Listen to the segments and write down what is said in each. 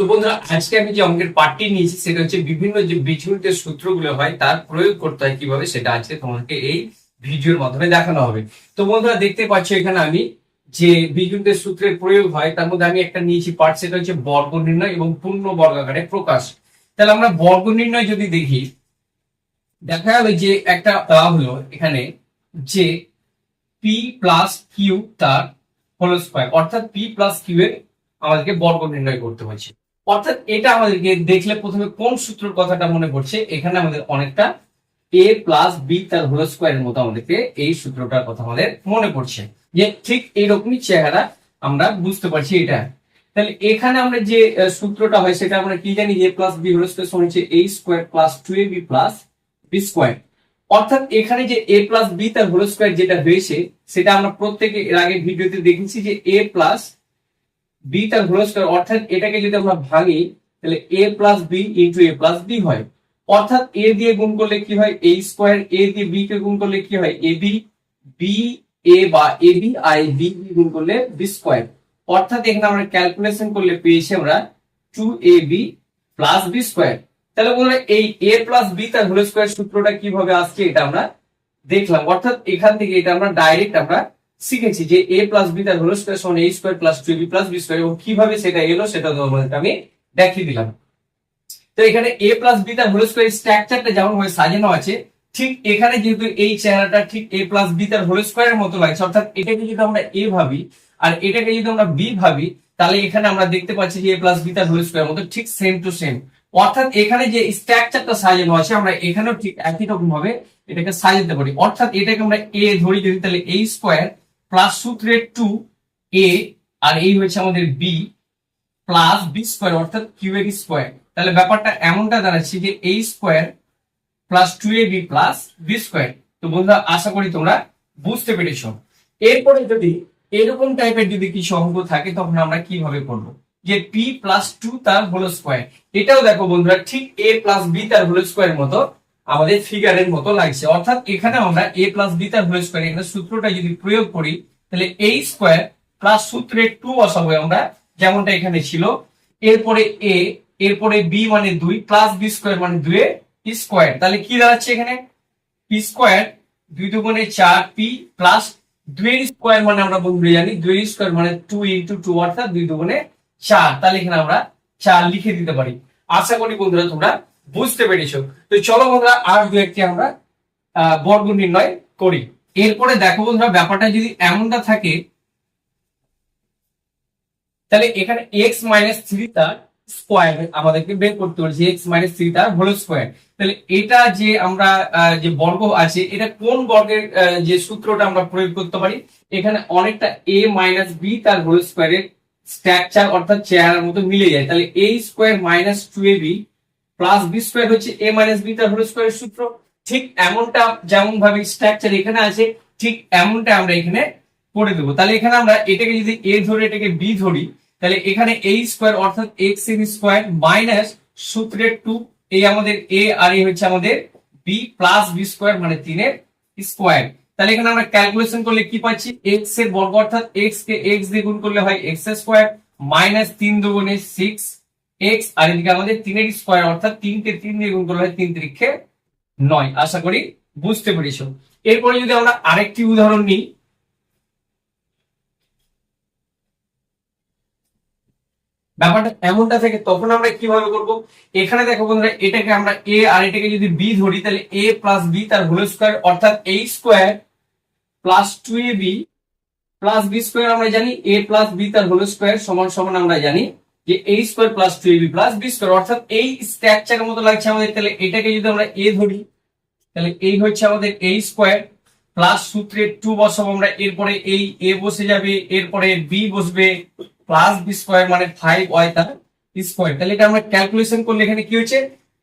তো বন্ধুরা, আজকে আমি যে অঙ্কের পার্টটি নিয়েছি, সেটা হচ্ছে বিভিন্ন যে বীজগণিতের সূত্রগুলো হয়, তার প্রয়োগ করতে হয় কীভাবে, সেটা আজকে তোমাকে এই ভিডিওর মাধ্যমে দেখানো হবে। তো বন্ধুরা, দেখতে পাচ্ছ এখানে আমি যে বীজগণিতের সূত্রের প্রয়োগ হয়, তার মধ্যে আমি একটা নিয়েছি পার্ট সেটা হচ্ছে বর্গ নির্ণয় এবং পূর্ণ বর্গাকারে প্রকাশ। তাহলে আমরা বর্গ নির্ণয় যদি দেখি, দেখা যাবে যে একটা হলো এখানে যে পি প্লাস কিউ তার হোল স্কোয়ার অর্থাৎ পি প্লাস কিউ এর আমাদেরকে বর্গ নির্ণয় করতে হচ্ছে অর্থাৎ এটা আমাদেরকে দেখলে প্রথমে কোন সূত্রের কথাটা মনে পড়ছে? এখানে আমাদের অনেকটা এ প্লাস বি তার হোল স্কোয়ারের মতো আমাদেরকে এই সূত্রটার কথা আমাদের মনে পড়ছে। যে ঠিক এইরকমই চেহারা আমরা বুঝতে পারছি এটা। তাহলে এখানে আমরা যে সূত্রটা হয় সেটা আমরা কি জানি? A plus B whole square সমান হচ্ছে A square plus two A B plus B square অর্থাৎ এখানে যে এ প্লাস বি তার হোল স্কোয়ার যেটা হয়েছে, সেটা আমরা প্রত্যেকে এর আগে ভিডিওতে দেখেছি যে এ প্লাস বি তার হোল স্কোয়ার অর্থাৎ এটাকে যদি আমরা ভাঙি, তাহলে A plus B into A plus B হয়। অর্থাৎ এ দিয়ে গুণ করলে কি হয়? এ স্কোয়ার এ দিয়ে বি কে গুণ করলে কি হয়? এ বি বি এ বা এ বি আই বি গুণ করলে বি স্কোয়ার অর্থাৎ এখানে আমরা ক্যালকুলেশন করলে পেয়েছি আমরা two A B plus B square তাহলে বললে এই এ প্লাস বি তার হোল স্কোয়ার সূত্রটা কীভাবে আসছে, এটা আমরা দেখলাম। অর্থাৎ এখান থেকে এটা আমরা ডাইরেক্ট আমরা শিখেছি যে এ প্লাস বি তার হোল স্কোয়ার সমান A square plus two B plus B square এবং কীভাবে সেটা এলো সেটা তোমাদেরকে আমি দেখিয়ে দিলাম। তো এখানে এ প্লাস বি তার হোল স্কোয়ার স্ট্রাকচারটা যেমন ভাবে সাজানো আছে, ঠিক এখানে যেহেতু এই চেহারাটা ঠিক এ প্লাস বি তার হোল স্কোয়ারের মতো লাগছে, অর্থাৎ এটাকে যদি আমরা এ ভাবি আর এটাকে যদি আমরা বি ভাবি, তাহলে এখানে আমরা দেখতে পাচ্ছি যে এ প্লাস বি তার হোল স্কোয়ার মতো ঠিক সেম টু সেম অর্থাৎ এখানে যে স্ট্রাকচারটা সাজানো আছে, আমরা এখানেও ঠিক একই রকম ভাবে এটাকে সাজাতে পারি। অর্থাৎ এটাকে আমরা এ ধরি যদি তাহলে এ স্কোয়ার প্লাস সূত্রে টু এ আর এই হচ্ছে আমাদের বি প্লাস বি স্কোয়ার অর্থাৎ কিউ এর স্কোয়ার তাহলে ব্যাপারটা এমনটা দাঁড়াচ্ছে যে A square plus two A B plus B square তো বন্ধুরা, আশা করি তোমরা বুঝতে পেরেছ। এরপরে যদি এরকম টাইপের যদি কিছু অঙ্ক থাকে, তখন আমরা কীভাবে করব? যে পি প্লাস টু তার হোল স্কোয়ার এটাও দেখো বন্ধুরা, ঠিক এ প্লাস বি তার হোল স্কোয়ার মতো আমাদের ফিগারের মতো লাগছে। অর্থাৎ এখানে আমরা এ প্লাস বি তার হোল স্কোয়ার এখানে সূত্রটা যদি প্রয়োগ করি, তাহলে এই স্কোয়ার প্লাস সূত্রে টু বসাবো আমরা, যেমনটা এখানে ছিল। এরপরে এ এরপরে বি মানে দুই প্লাস বি স্কোয়ার মানে দুই স্কোয়ার তাহলে কি দাঁড়াচ্ছে এখানে? পি স্কোয়ার দুই দুগুণে চার পি প্লাস দুইয়ের স্কোয়ার মানে আমরা বন্ধুরা জানি, দুইয়ের স্কোয়ার মানে টু ইন্টু টু অর্থাৎ দুই দুগুণে চার। তাহলে এখানে আমরা চার লিখে দিতে পারি। আশা করি বন্ধুরা তোমরা বুঝতে পেরেছ? তো চলো বন্ধুরা, আর দু একটি আমরা বর্গ নির্ণয় করি। এরপরে দেখো বন্ধুরা, ব্যাপারটা যদি এমনটা থাকে, তাহলে এখানে এক্স মাইনাস থ্রি তার স্কোয়ার আমাদেরকে বের করতে হচ্ছে এক্স মাইনাস থ্রি তার হোল স্কোয়ার তাহলে এটা যে আমরা যে বর্গ আছে, এটা কোন বর্গের যে সূত্রটা আমরা প্রয়োগ করতে পারি? এখানে অনেকটা এ মাইনাস বি তার হোল স্কোয়ারের স্ট্রাকচার অর্থাৎ চেহারার মতো মিলে যায়। তাহলে A square minus two A B plus B square হচ্ছে এ মাইনাস বি তার হোল স্কোয়ারের সূত্র। ঠিক এমনটা যেমন ভাবে স্ট্রাকচার এখানে আছে, ঠিক এমনটা আমরা এখানে করে দেবো। তাহলে এখানে আমরা এটাকে যদি এ ধরে, এটাকে বি ধরি, তাহলে এখানে এ স্কোয়ার অর্থাৎ এক্সের স্কোয়ার মাইনাস সূত্রের টু এই আমাদের এ আর এই হচ্ছে আমাদের বি প্লাস বি স্কোয়ার মানে তিনের স্কোয়ার তাহলে এখানে আমরা ক্যালকুলেশন করলে কি পাচ্ছি? এক্সের বর্গ অর্থাৎ এক্স কে এক্স দিয়ে গুণ করলে হয় এক্স স্কোয়ার মাইনাস তিন দুগুণে সিক্স এক্স আর এদিকে আমাদের তিনের স্কোয়ার অর্থাৎ তিনকে তিন দিয়ে গুণ করলে তিন তিরিক্ষে নয়। আশা করি বুঝতে পেরেছ। এরপরে যদি আমরা আরেকটি উদাহরণ নিই। ব্যাপারটা এমনটা থেকে, তখন আমরা কীভাবে করব? এখানে দেখো বন্ধুরা, এটাকে আমরা এ আর এটাকে যদি বি ধরি, তাহলে এ প্লাস বি তার হোল স্কোয়ার অর্থাৎ A square plus two A B plus B square আমরা জানি এ প্লাস বি তার হোল স্কোয়ার সমান সমান আমরা জানি। যে A square plus two A B plus B square অর্থাৎ এই স্ট্রাকচারের মতো লাগছে আমাদের, তাহলে এটাকে যদি আমরা এ ধরি, তাহলে এই হচ্ছে আমাদের এ স্কোয়ার প্লাস সূত্রে টু বসাবো আমরা, এরপরে এই এ বসে যাবে, এরপরে বি বসবে প্লাস বি স্কোয়ার মানে ফাইভ ওয়াই তার স্কোয়ার তাহলে এটা আমরা ক্যালকুলেশন করলে এখানে কি হচ্ছে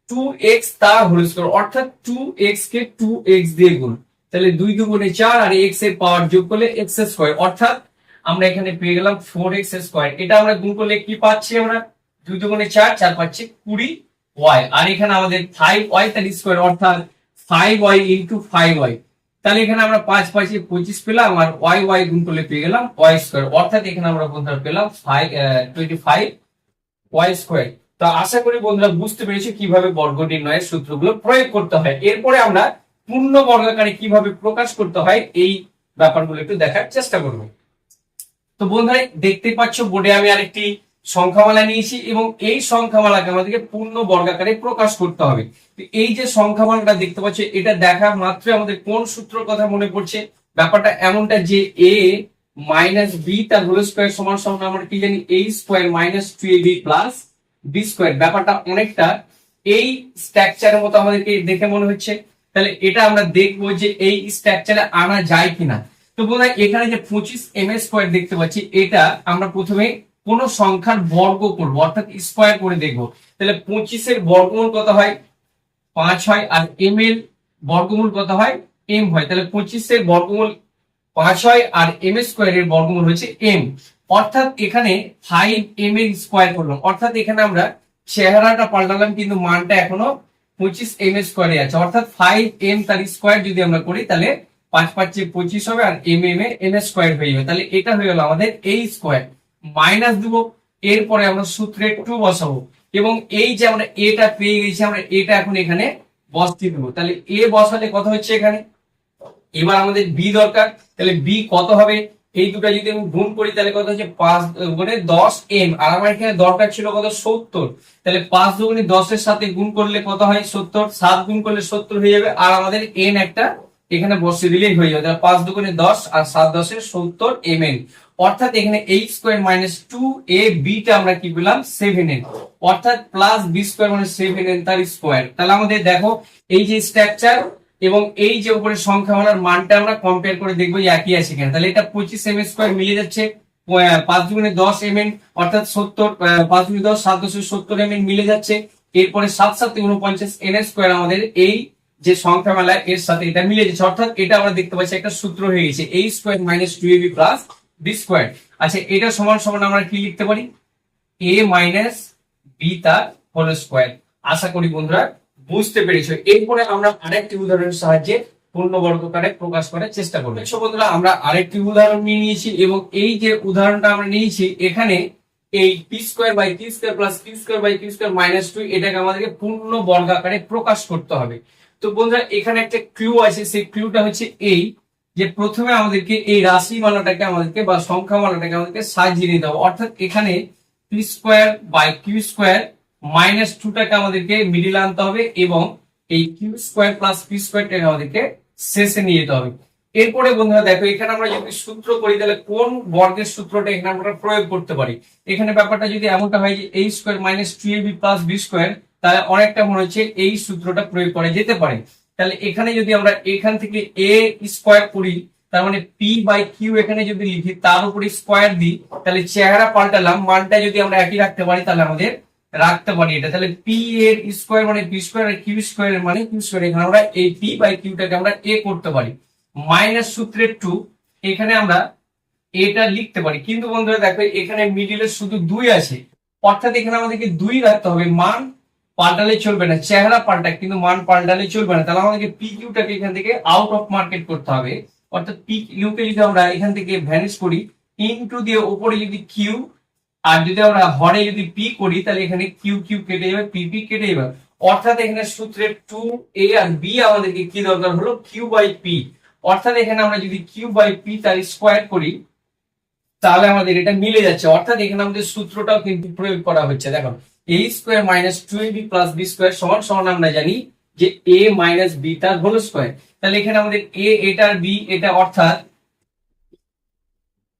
টু এক্স তার হোল স্কোয়ার অর্থাৎ টু এক্স কে টু এক্স দিয়ে গুণ। তাহলে দুই দুগুণে চার আর এক্সের পাওয়ার যোগ করলে এক্স স্কোয়ার অর্থাৎ আমরা এখানে পেয়ে গেলাম ফোর এক্স স্কোয়ার এটা আমরা গুণ করলে কি পাচ্ছি আমরা? দুই দুগুণে চার চার পাচ্ছি কুড়ি ওয়াই আর এখানে আমাদের ফাইভ ওয়াই তার স্কোয়ার অর্থাৎ five Y into five Y তাহলে এখানে আমরা পাঁচ পাঁচে পঁচিশ পেলাম আর ওয়াই ওয়াই গুণ করলে পেয়ে গেলাম ওয়াই স্কোয়ার অর্থাৎ এখানে আমরা বন্ধুরা পেলাম? Five twenty five Y square তো আশা করি বন্ধুরা বুঝতে পেরেছি কীভাবে বর্গ নির্ণয়ের সূত্রগুলো প্রয়োগ করতে হয়। এরপরে আমরা পূর্ণ বর্গাকারে কীভাবে প্রকাশ করতে হয় এই ব্যাপারগুলো একটু দেখার চেষ্টা করব। তো বন্ধুরা, দেখতে পাচ্ছ, বোর্ডে আমি আরেকটি সংখ্যামালা নিয়েছি এবং এই সংখ্যামালাকে আমাদেরকে পূর্ণ বর্গাকারে প্রকাশ করতে হবে। এই যে সংখ্যামালাটা দেখতে পাচ্ছ, এটা দেখা মাত্রই আমাদের কোন সূত্রের কথা মনে পড়ছে? ব্যাপারটা এমনটা যে এ মাইনাস বি তার হোল স্কোয়ার সমান সমান আমরা কি জানি? A square minus two A B plus B square ব্যাপারটা অনেকটা এই স্ট্রাকচারের মতো আমাদেরকে দেখে মনে হচ্ছে। তাহলে এটা আমরা দেখব যে এই স্ট্রাকচারে আনা যায় কিনা। তো বোধহয় এখানে যে পঁচিশ এম স্কোয়ার দেখতে পাচ্ছি, এটা আমরা প্রথমে কোন সংখ্যার বর্গ করব, অর্থাৎ স্কোয়ার করে দেখব। তাহলে পঁচিশের বর্গমূল কত হয়? পাঁচ হয়, আর এম এর বর্গমূল কত হয়? এম হয়। তাহলে পঁচিশের বর্গমূল পাঁচ হয়, আর এম স্কোয়ারের বর্গমূল হচ্ছে এম অর্থাৎ এখানে ফাইভ এম এর স্কোয়ার করলাম। অর্থাৎ এখানে আমরা চেহারাটা পাল্টালাম, কিন্তু মানটা এখনও পঁচিশ এম এর স্কোয়ারে আছে। অর্থাৎ ফাইভ এম তার স্কোয়ার যদি আমরা করি, তাহলে পাঁচ পাঁচে পঁচিশ হবে আর M M A M square হয়ে যাবে। তাহলে এটা হয়ে গেল আমাদের এই স্কোয়ার মাইনাস দিব, এরপরে আমরা সূত্রে টু বসাবো। এবং এই যে আমরা এটা পেয়ে গেছি, আমরা এটা এখন এখানে বসিয়ে দেবো। তাহলে এ বসালে কত হচ্ছে এখানে? এবার আমাদের বি দরকার। তাহলে বি কত হবে? এই দুটো যদি আমি গুণ করি, তাহলে কত হচ্ছে? পাঁচ মানে দশ এম আর আমার এখানে দরকার ছিল কত? সত্তর। তাহলে পাঁচ দুগুণে দশের সাথে গুণ করলে কত হয়? সত্তর। সাত গুণ করলে সত্তর হয়ে যাবে। আর আমাদের এন একটা এখানে বসিয়ে দিলেই হয়ে যাবে। তাহলে পাঁচ দুগুণে দশ আর সাত দশের সত্তর এম এন অর্থাৎ এখানে eight square minus two A beta আমরা কি পেলাম? সেভেন এন অর্থাৎ প্লাস বি স্কোয়ার মানে সেভেন এন তার স্কোয়ার তাহলে আমাদের দেখো, এই যে স্ট্রাকচার এবং এই যে উপরে সংখ্যামালার মানটা আমরা কম্পেয়ার করে দেখব একই আছে কিনা। তাহলে এটা পঁচিশ এম স্কোয়ার মিলে যাচ্ছে পাঁচ দুগুণে দশ এম এন অর্থাৎ সত্তর পাঁচ দুগুণে দশ, সাত দশের সত্তর এম এন মিলে যাচ্ছে। এরপরে সাত সাত উনপঞ্চাশ এন স্কোয়ার আমাদের এই যে সংখ্যামালা এর সাথে এটা মিলে যাচ্ছে। অর্থাৎ এটা আমরা দেখতে পাচ্ছি, একটা সূত্র হয়ে গেছে এই square minus two A B plus B square আচ্ছা এটা সমান সমান আমরা কি লিখতে পারি? এ মাইনাস বি তার হোল স্কোয়ার আশা করি বন্ধুরা বুঝতে পেরেছ। এরপরে আমরা আরেকটি উদাহরণের সাহায্যে পূর্ণ পূর্ণবর্গকারে প্রকাশ করার চেষ্টা করব। সো বন্ধুরা, আমরা আরেকটি উদাহরণ নিয়ে নিয়েছি এবং এই যে উদাহরণটা আমরা নিয়েছি, এখানে এই P square by P square plus P square by P square minus two এটাকে আমাদেরকে পূর্ণ বর্গাকারে প্রকাশ করতে হবে। তো বন্ধুরা, এখানে একটা ক্লু আছে, সেই ক্লুটা হচ্ছে এই যে প্রথমে আমাদেরকে এই রাশি মালাটাকে আমাদেরকে বা সংখ্যা মালাটাকে আমাদেরকে সাজিয়ে নিতে হবে। অর্থাৎ এখানে P square by Q square minus টুটাকে আমাদেরকে মিডিল আনতে হবে এবং এই কিউ স্কোয়ার প্লাস পি স্কোয়ারটাকে আমাদেরকে শেষে নিয়ে যেতে হবে। এরপরে বন্ধুরা, দেখো, এখানে আমরা যদি সূত্র করি, তাহলে কোন বর্গের সূত্রটা এখানে আমরা প্রয়োগ করতে পারি? এখানে ব্যাপারটা যদি এমনটা হয় যে এই square minus two A B plus B square তাহলে অনেকটা মনে হচ্ছে এই সূত্রটা প্রয়োগ করা যেতে পারে। তাহলে এখানে যদি আমরা এখান থেকে এ স্কোয়ার করি, তার মানে পি বাই কিউ এখানে যদি লিখি, তার উপরে স্কোয়ার দিই, তাহলে চেহারা পাল্টালাম, মানটা যদি আমরা একই রাখতে পারি, তাহলে আমাদের রাখতে পারি এটা। তাহলে পি এর স্কোয়ার মানে পি স্কোয়ার আর কিউ স্কোয়ার মানে কিউ স্কোয়ার এখানে আমরা এই পি বাই কিউটাকে আমরা এ করতে পারি। মাইনাস সূত্রের টু এখানে আমরা এটা লিখতে পারি। কিন্তু বন্ধুরা দেখো, এখানে মিডিলে শুধু দুই আছে। অর্থাৎ এখানে আমাদেরকে দুই রাখতে হবে। মান পাল্টালে চলবে না, চেহারা পাল্টা কিন্তু মান পাল্টালে চলবে না। তাহলে আমাদেরকে পি কিউটাকে এখান থেকে আউট অফ মার্কেট করতে হবে। অর্থাৎ পি কিউকে যদি আমরা এখান থেকে ভ্যানিশ করি ইনটু দিয়ে উপরে যদি কিউ আর যদি আমরা হরে যদি পি করি, তাহলে এখানে কিউ কিউ কেটে যাবে পি পি কেটে যাবে। অর্থাৎ এখানে সূত্রের টু এ আর বি আমাদেরকে কি দরকার হলো? কিউ বাই পি অর্থাৎ এখানে আমরা যদি কিউ বাই পি তার স্কোয়ার করি, তাহলে আমাদের এটা মিলে যাচ্ছে। অর্থাৎ এখানে আমাদের সূত্রটাও কিন্তু প্রয়োগ করা হচ্ছে। দেখো A square minus two B plus B square সমান সমান আমরা জানি যে এ মাইনাস বি তার হোল স্কোয়ার তাহলে এখানে আমাদের এ এটার বি এটা অর্থাৎ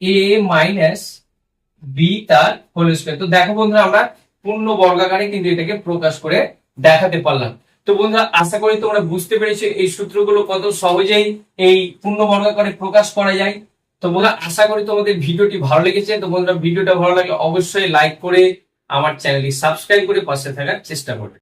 এ মাইনাস বি তার হোল স্কোয়ার তো দেখো বন্ধুরা, আমরা পূর্ণ কিন্তু এটাকে প্রকাশ করে দেখাতে পারলাম। তো বন্ধুরা, আশা করি তোমরা বুঝতে পেরেছ এই সূত্রগুলো কত সহজেই এই পূর্ণ বর্গাকারে প্রকাশ করা যায়। তো বন্ধুরা, আশা করি তোমাদের ভিডিওটি ভালো লেগেছে। তো বন্ধুরা, ভিডিওটা ভালো লাগলে অবশ্যই লাইক করে আমার চ্যানেলটি সাবস্ক্রাইব করে পাশে থাকার চেষ্টা করবে